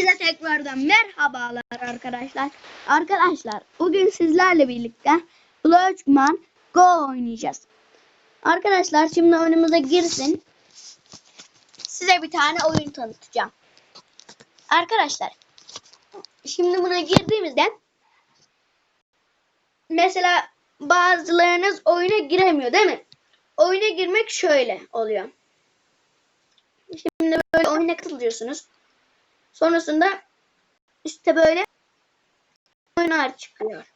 Hepinize tekrardan merhabalar arkadaşlar. Arkadaşlar bugün sizlerle birlikte Pokemon Go oynayacağız. Arkadaşlar şimdi oyunumuza girsin. Size bir tane oyun tanıtacağım. Arkadaşlar şimdi buna girdiğimizde mesela bazılarınız oyuna giremiyor değil mi? Oyuna girmek şöyle oluyor. Şimdi böyle oyuna katılıyorsunuz. Sonrasında üstte böyle oyunlar çıkıyor.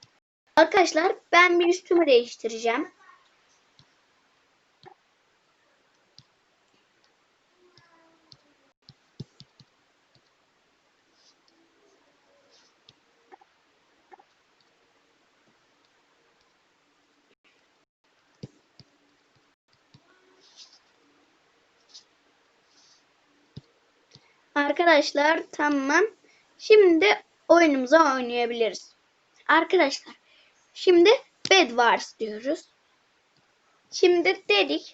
Arkadaşlar ben bir üstümü değiştireceğim. Arkadaşlar tamam. Şimdi oyunumuza oynayabiliriz. Arkadaşlar şimdi Bed Wars diyoruz. Şimdi dedik.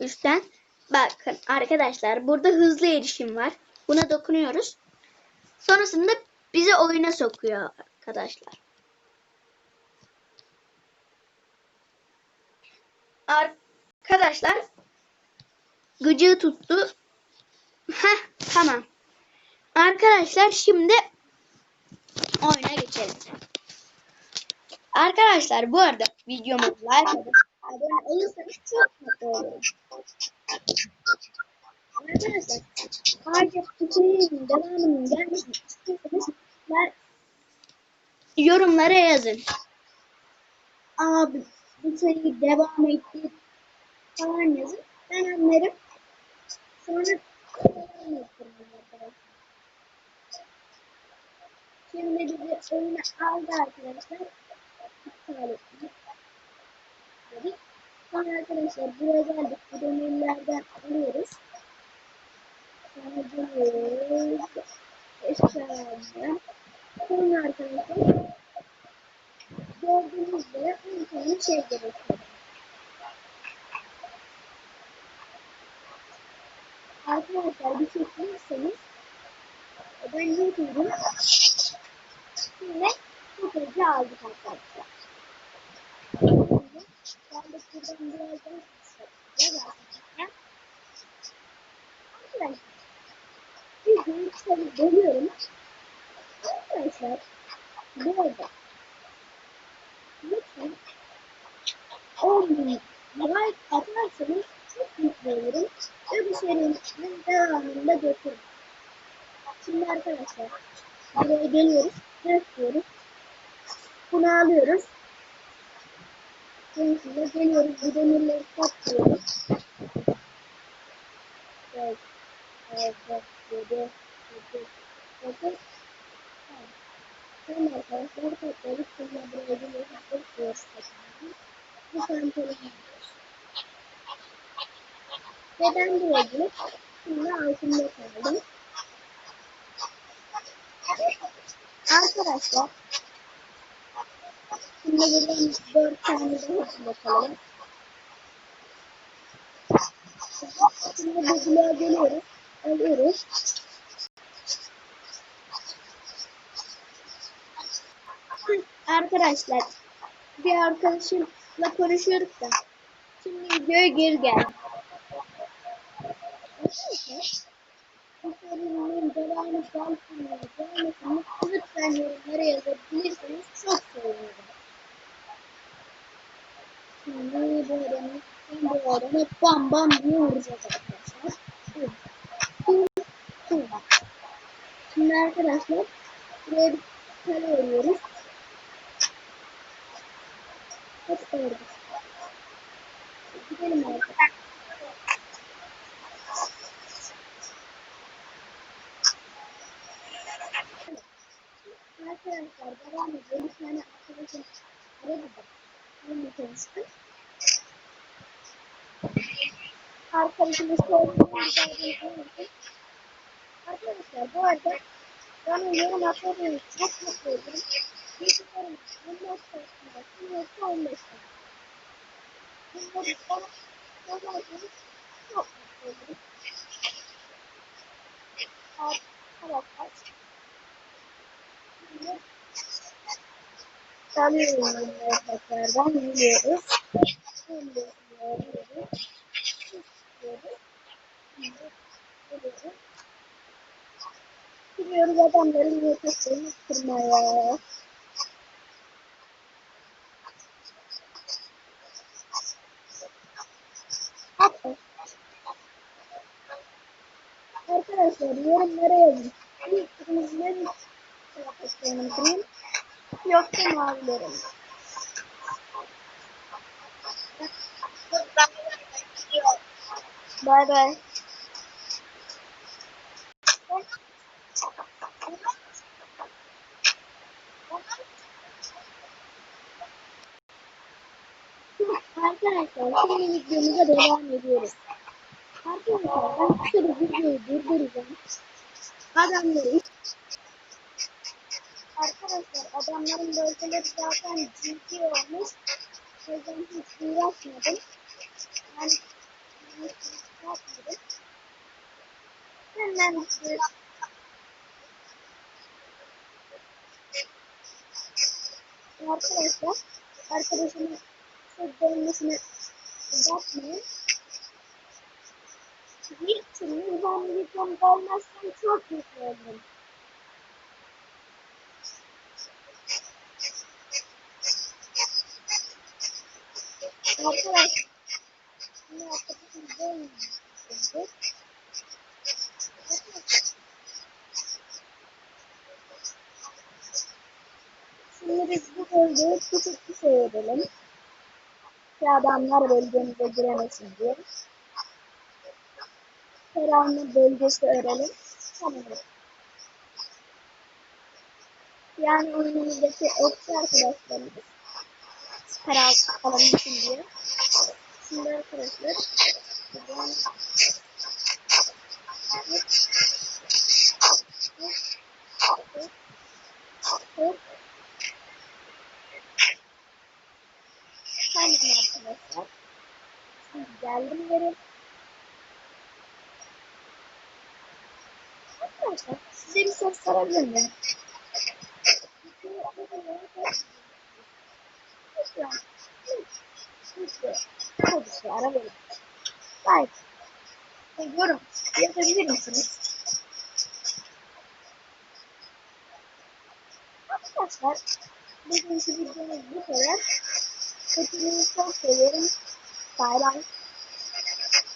Üstten bakın arkadaşlar burada hızlı erişim var. Buna dokunuyoruz. Sonrasında bizi oyuna sokuyor arkadaşlar. Arkadaşlar gıcığı tuttu. Heh, tamam. Arkadaşlar şimdi oyuna geçelim. Arkadaşlar bu arada videomu like edin. Abone olursanız çok mutlu olurum. Arkadaşlar ayrıca serinin devamının gelmesini istiyorsanız yorumlara yazın. Abi bu seri devam etti falan yazın. Ben anlarım. Sonra Şimdi bizi oyuna aldı arkadaşlar. İptal ettik. Sonra arkadaşlar buraya geldik. Bu demirlerden alıyoruz. Sonra geliyoruz. Eşyalardan. Sonra arkadaşlar gördüğünüz üzere 10 tane şey gerekiyor. Arkadaşlar bir bilirseniz ben YouTube'um şimdi bu kızı aldık arkadaşlar. Ben de buradan birazdan sıçratacağım arkadaşlar. Arkadaşlar videoyu tabii bölüyorum. Arkadaşlar bu arada lütfen 10 bin like atarsanız çok olurum. Ve bu serinin devamında götürün. Şimdi arkadaşlar buraya geliyoruz. Gösteriyoruz. Bunu alıyoruz. Sonrasında geliyoruz. Bu demirleri katlıyoruz. Evet. Evet. Evet. Yedi. Yedi. Yedi. Tamam arkadaşlar katlıyoruz. Sonra buraya geliyoruz. Katlıyoruz. Bu pantolonu giyiyoruz. Ve ben buraya gelip şimdi altında kaldım. Arkadaşlar şimdi buradan dört tane daha bakalım. Şimdi bu bloğa geliyoruz. Alıyoruz. Arkadaşlar bir arkadaşımla konuşuyorduk da şimdi videoya geri geldim. Serinin devamı gelsin gelmesini lütfen yorumlara yazabilirseniz çok sevinirim. Şimdi bu adamı şimdi bu adamı bam bam diye vuracağız arkadaşlar. Evet. Şimdi, şimdi. Arkadaşlar buraya bir kale örüyoruz. Hadi ördük. Gidelim arkadaşlar. Arkadaşlar ediyor. Bir tane aradı da. Onunla konuştum. Arkadaşımız sorduğunu Arkadaşlar bu arada bana yorum atmadığınız çok mutlu olurum. 25 dakikada, yoksa 15 dakikada. Bunları bana yazarsanız çok mutlu olurum. Arkadaşlar. Şimdi Salıyorum onları tekrardan yürüyoruz. Yürüyoruz. Yürüyoruz. Yürüyoruz. Yürüyoruz. Gidiyoruz adamların yetiştiğini kırmaya. Hatta Arkadaşlar yorumlara yazın. İlk kırmızıların kıyafetlerini kırayım. Yoksa mavilerin. mi? Bay bay. Arkadaşlar şimdi videomuza devam ediyoruz. Arkadaşlar ben bir videoyu durduracağım. Adamları Arkadaşlar adamların bölgeleri zaten ciddi olmuş. O yüzden hiç uğraşmadım. Yani hiç yapmadım. Hemen bir Arkadaşlar arkadaşımın çok dönmesine bakmayın. Bir türlü ben videom gelmezsen çok mutlu olurum. Arkadaşlar şimdi arkadaşım dönmeyecek. Bölgeyi küçük bir şey edelim. Ki adamlar bölgemize giremesin diye. Karanlık bölgesi örelim. Tamam. Yani oyunumuzdaki okçu arkadaşlarımız karar alabilsin diye. Şimdi arkadaşlar buradan Hop. Tamam arkadaşlar. Şimdi geldim geri. Arkadaşlar size bir soru sorabilir miyim? Lütfen. Lütfen. Lütfen. Ara verin. Like. Yorum yapabilir misiniz? Arkadaşlar bugünkü videomuz bu kadar. Hepinizi çok seviyorum. Bay bay.